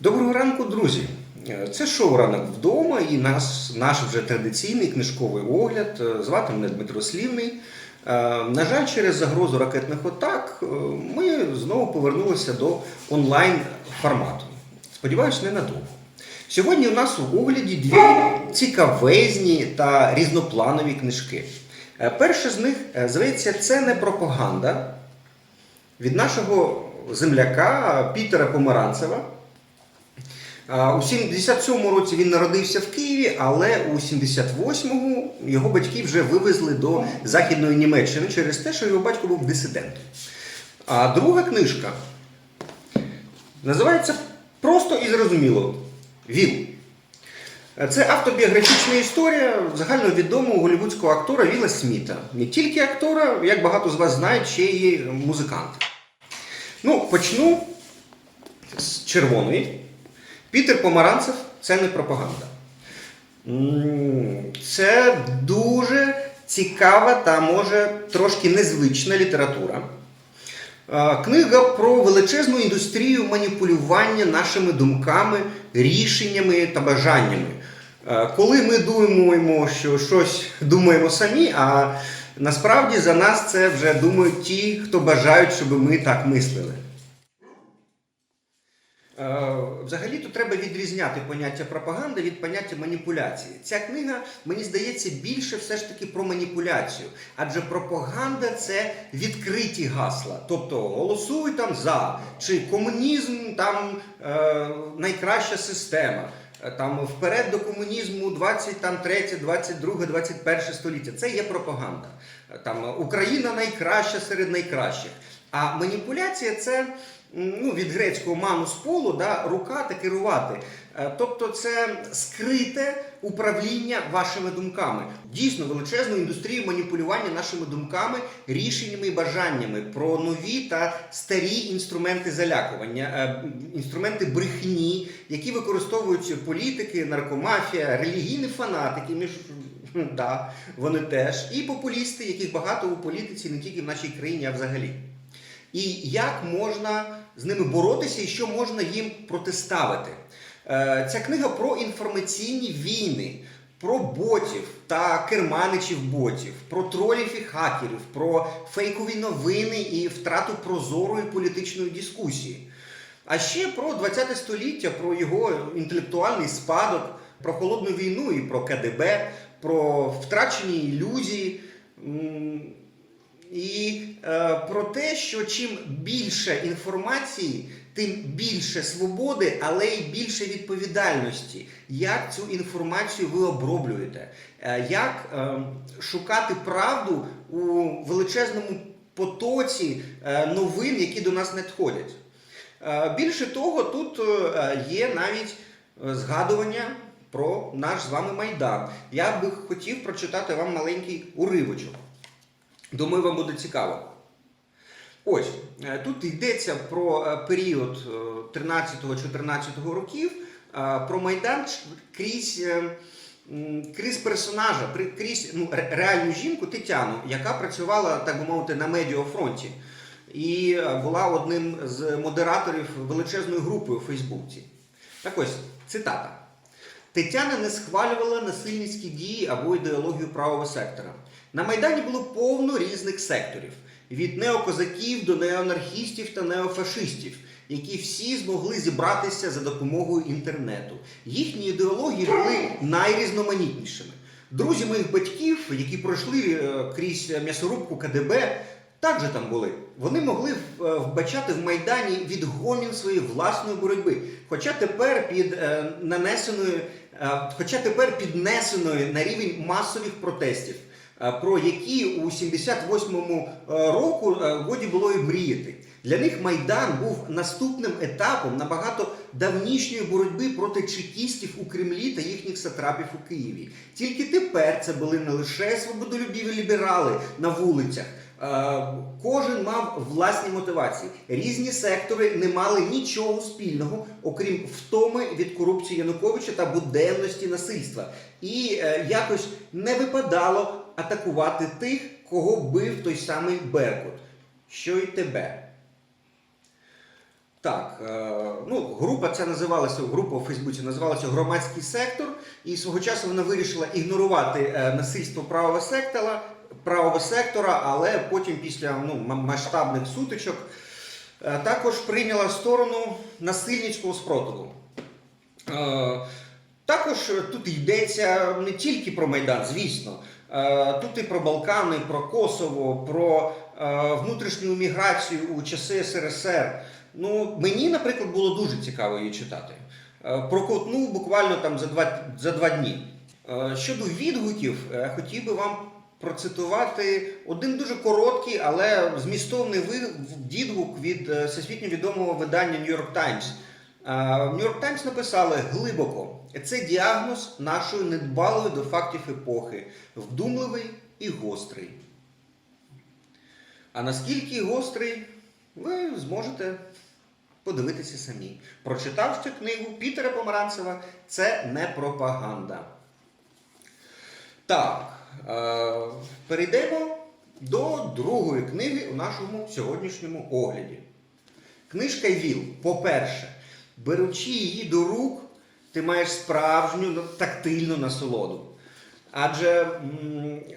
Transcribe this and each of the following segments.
Доброго ранку, друзі! Це шоу Ранок вдома і наш, наш вже традиційний книжковий огляд. Е, Звати мене Дмитро Слівний. Е, На жаль, через загрозу ракетних атак е, ми знову повернулися до онлайн формату. Сподіваюсь, ненадовго. Сьогодні у нас у огляді дві цікавезні та різнопланові книжки. Перша з них, зветься, це не пропаганда від нашого земляка Пітера Помаранцева. У 77-му році він народився в Києві, але у 78-му його батьки вже вивезли до Західної Німеччини через те, що його батько був дисидентом. А друга книжка називається просто і зрозуміло Віл. Це автобіографічна історія загальновідомого голівудського актора Віла Сміта. Не тільки актора, як багато з вас знають, ще й музиканта. Ну, почну з червоної. Пітер Помаранцев це не пропаганда. Це дуже цікава та може трошки незвична література. Книга про величезну індустрію маніпулювання нашими думками, рішеннями та бажаннями. Коли ми думаємо, що щось думаємо самі, а насправді за нас це вже думають ті, хто бажають, щоб ми так мислили. Е, Взагалі то треба відрізняти поняття пропаганди від поняття маніпуляції. Ця книга, мені здається, більше все ж таки про маніпуляцію. Адже пропаганда це відкриті гасла. Тобто голосуй там за, чи комунізм там е, найкраща система. е, Там вперед до комунізму 23, 22, 21 століття. Це є пропаганда. Там Україна найкраща серед найкращих. А маніпуляція це ну, від грецького манус полу, да, рука та керувати. Е, Тобто це скрите управління вашими думками. Дійсно, величезну індустрію маніпулювання нашими думками, рішеннями і бажаннями про нові та старі інструменти залякування, е, інструменти брехні, які використовують політики, наркомафія, релігійні фанатики. Між да, вони теж, і популісти, яких багато у політиці не тільки в нашій країні, а взагалі. І як можна з ними боротися і що можна їм протиставити. Е, Ця книга про інформаційні війни, про ботів та керманичів ботів, про тролів і хакерів, про фейкові новини і втрату прозорої політичної дискусії. А ще про ХХ століття, про його інтелектуальний спадок, про холодну війну і про КДБ, про втрачені ілюзії. І е, про те, що чим більше інформації, тим більше свободи, але й більше відповідальності. Як цю інформацію ви оброблюєте? Е, як е, шукати правду у величезному потоці е, новин, які до нас надходять? Е, більше того, тут е, є навіть е, згадування про наш з вами майдан. Я би хотів прочитати вам маленький уривочок. Думаю, вам буде цікаво. Ось, е, тут йдеться про е, період е, 13-14 років, е, про Майдан крізь, крізь персонажа, крізь ну, реальну жінку Тетяну, яка працювала, так би мовити, на медіафронті. І була одним з модераторів величезної групи у Фейсбуці. Так ось, цитата. Тетяна не схвалювала насильницькі дії або ідеологію правого сектора. На Майдані було повно різних секторів: від неокозаків до неоанархістів та неофашистів, які всі змогли зібратися за допомогою інтернету. Їхні ідеології були найрізноманітнішими. Друзі моїх батьків, які пройшли е, крізь м'ясорубку КДБ, також там були. Вони могли е, вбачати в Майдані відгомін своєї власної боротьби. Хоча тепер під е, нанесеною, хоча тепер піднесеною на рівень масових протестів, про які у 78-му е, року е, годі було і мріяти. Для них Майдан був наступним етапом набагато давнішньої боротьби проти чекістів у Кремлі та їхніх сатрапів у Києві. Тільки тепер це були не лише свободолюбіві ліберали на вулицях. Е, Кожен мав власні мотивації. Різні сектори не мали нічого спільного, окрім втоми від корупції Януковича та буденності насильства. І е, якось не випадало атакувати тих, кого бив той самий Беркут, що й тебе. Так, е, ну, група ця називалася, група у Фейсбуці називалася Громадський сектор, і свого часу вона вирішила ігнорувати е, насильство правого сектора, правого сектора, але потім після ну, масштабних сутичок е, також прийняла сторону насильницького спротиву. Також е, тут йдеться не тільки про Майдан, звісно. Е, Тут і про Балкани, про Косово, про е, внутрішню міграцію у часи СРСР. Ну, мені, наприклад, було дуже цікаво її читати. Проковтнув буквально там за два, за два дні. Щодо відгуків, хотів би вам процитувати один дуже короткий, але змістовний відгук від всесвітньо відомого видання New York Times. Е, New York Times написали глибоко. Це діагноз нашої недбалої до фактів епохи, вдумливий і гострий. А наскільки гострий, ви зможете подивитися самі. Прочитавши книгу Пітера Помаранцева, це не пропаганда. Так, е, перейдемо до другої книги у нашому сьогоднішньому огляді. Книжка Віл, по-перше, беручи її до рук, ти маєш справжню ну, тактильну насолоду. Адже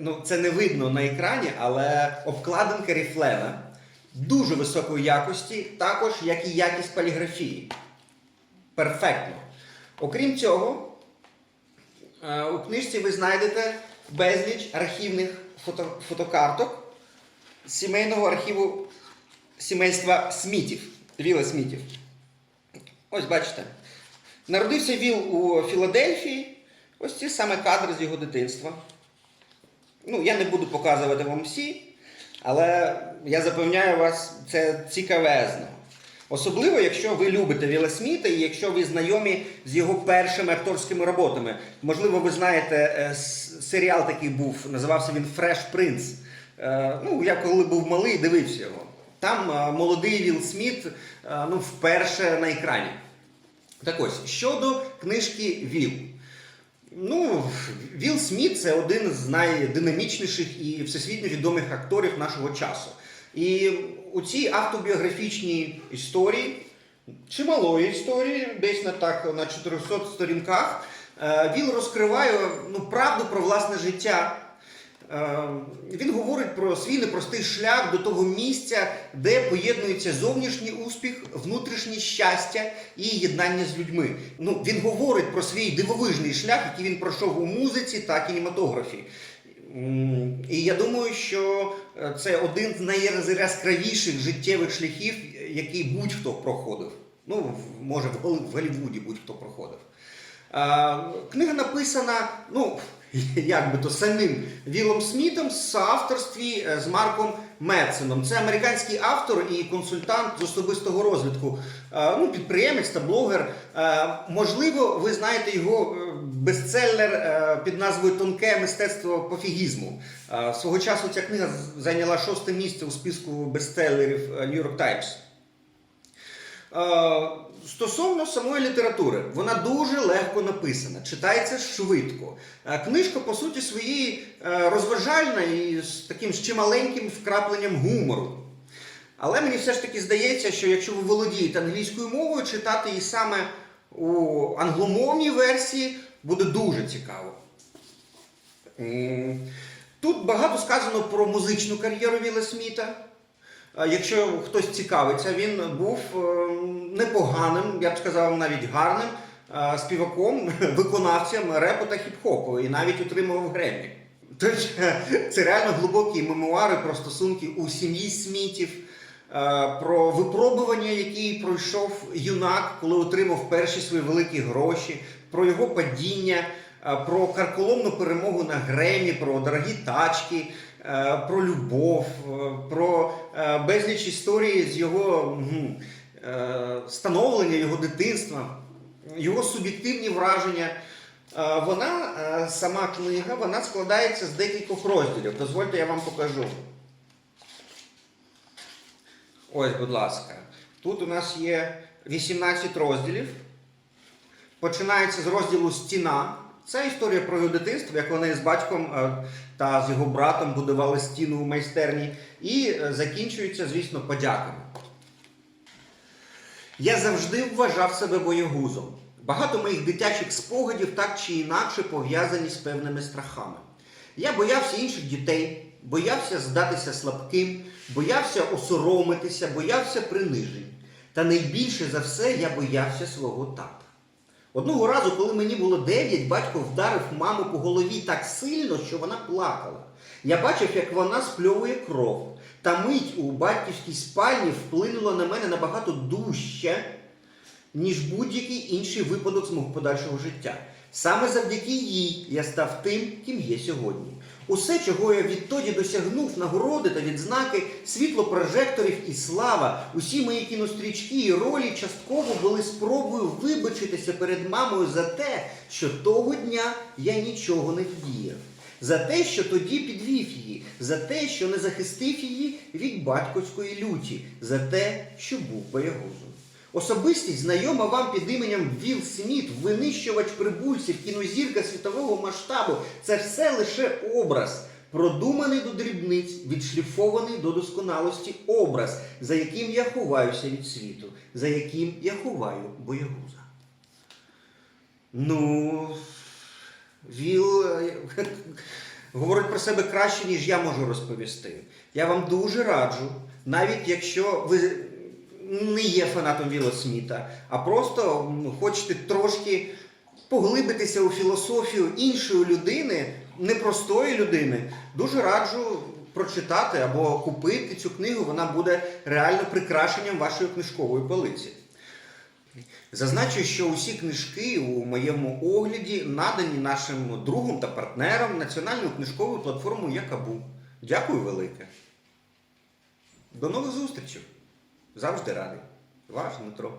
ну, це не видно на екрані, але обкладинка ріфлена дуже високої якості, також як і якість поліграфії. Перфектно. Окрім цього, е, у книжці ви знайдете безліч архівних фото- фотокарток сімейного архіву сімейства Смітів, Віла Смітів. Ось бачите. Народився Віл у Філадельфії. Ось ці саме кадри з його дитинства. Ну, я не буду показувати вам всі, але я запевняю вас, це цікавезно. Особливо, якщо ви любите Віла Сміта і якщо ви знайомі з його першими акторськими роботами. Можливо, ви знаєте, е, серіал такий був, називався він Фреш Принц. Е, Ну, я коли був малий, дивився його. Там е, молодий Віл Сміт ну, вперше на екрані. Так ось, щодо книжки Віл. Ну, Вілл Сміт це один з найдинамічніших і всесвітньо відомих акторів нашого часу. І у цій автобіографічній історії, чималої історії, десь на так на 400 сторінках, е, Віл розкриває ну, правду про власне життя. Е, Він говорить про свій непростий шлях до того місця, де поєднується зовнішній успіх, внутрішнє щастя і єднання з людьми. Ну, він говорить про свій дивовижний шлях, який він пройшов у музиці та кінематографі. І я думаю, що е, це один з найяскравіших життєвих шляхів, який будь-хто проходив. Ну, може, в Голлі- Голлівуді будь-хто проходив. Е, Книга написана, ну, як би то самим Вілом Смітом в соавторстві е, з Марком Медсеном. Це американський автор і консультант з особистого розвитку, Е, ну, підприємець та блогер. Е, Можливо, ви знаєте його бестселер е, під назвою Тонке мистецтво пофігізму. Свого часу ця книга зайняла шосте місце у списку бестселерів York Times. Стосовно самої літератури, вона дуже легко написана, читається швидко. Е, Книжка, по суті, своєї е, розважальна і з таким з чималеньким вкрапленням гумору. Але мені все ж таки здається, що якщо ви володієте англійською мовою, читати її саме у англомовній версії буде дуже цікаво. Тут багато сказано про музичну кар'єру Віла Сміта. Якщо хтось цікавиться, він був е, непоганим, я б сказав, навіть гарним е, співаком, виконавцем репу та хіп-хопу і навіть отримував Греммі. Тож це реально глибокі мемуари про стосунки у сім'ї Смітів, е, про випробування, які пройшов юнак, коли отримав перші свої великі гроші, про його падіння, про карколомну перемогу на Гремі, про дорогі тачки, про любов, е, про е, безліч історії з його е, становлення, його дитинства, його суб'єктивні враження. Е, Вона, е, сама книга, вона складається з декількох розділів. Дозвольте, я вам покажу. Ось, будь ласка. Тут у нас є 18 розділів. Починається з розділу Стіна. Це історія про його дитинство, як вони з батьком е, та з його братом будували стіну у майстерні. І е, закінчується, звісно, подяками. Я завжди вважав себе боєгузом. Багато моїх дитячих спогадів так чи інакше пов'язані з певними страхами. Я боявся інших дітей, боявся здатися слабким, боявся осоромитися, боявся принижень. Та найбільше за все я боявся свого тата. Одного разу, коли мені було 9, батько вдарив маму по голові так сильно, що вона плакала. Я бачив, як вона спльовує кров. Та мить у батьківській спальні вплинула на мене набагато дужче, ніж будь-який інший випадок з мого подальшого життя. Саме завдяки їй я став тим, ким є сьогодні. Усе, чого я відтоді досягнув, нагороди та відзнаки, світло прожекторів і слава, усі мої кінострічки і ролі частково були спробою вибачитися перед мамою за те, що того дня я нічого не вдіяв. За те, що тоді підвів її, за те, що не захистив її від батьківської люті, за те, що був боягузом. Особистість знайома вам під іменем Вілл Сміт, винищувач прибульців, кінозірка світового масштабу. Це все лише образ, продуманий до дрібниць, відшліфований до досконалості образ, за яким я ховаюся від світу, за яким я ховаю боягуза. Ну, Віл е, говорить про себе краще, ніж я можу розповісти. Я вам дуже раджу, навіть якщо ви не є фанатом Віла Сміта, а просто хочете трошки поглибитися у філософію іншої людини, непростої людини, дуже раджу прочитати або купити цю книгу. Вона буде реально прикрашенням вашої книжкової полиці. Зазначу, що усі книжки у моєму огляді надані нашим другом та партнерам національною книжковою платформою Якабу. Дякую велике. До нових зустрічей. Завжди радий. Ваш Дмитро.